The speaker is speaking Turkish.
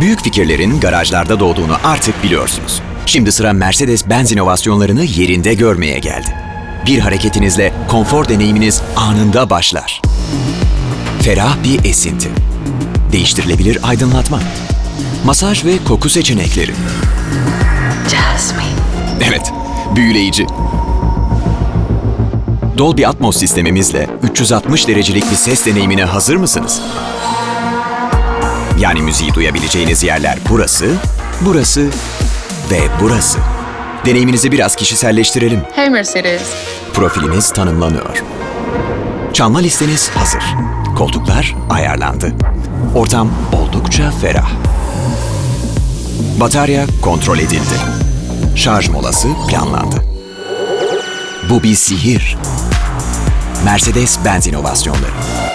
Büyük fikirlerin garajlarda doğduğunu artık biliyorsunuz. Şimdi sıra Mercedes-Benz inovasyonlarını yerinde görmeye geldi. Bir hareketinizle konfor deneyiminiz anında başlar. Ferah bir esinti. Değiştirilebilir aydınlatma. Masaj ve koku seçenekleri. Jasmine. Evet, büyüleyici. Dolby Atmos sistemimizle 360 derecelik bir ses deneyimine hazır mısınız? Yani müziği duyabileceğiniz yerler burası, burası ve burası. Deneyiminizi biraz kişiselleştirelim. Hey Mercedes. Profiliniz tanımlanıyor. Çalma listeniz hazır. Koltuklar ayarlandı. Ortam oldukça ferah. Batarya kontrol edildi. Şarj molası planlandı. Bu bir sihir. Mercedes-Benz inovasyonları.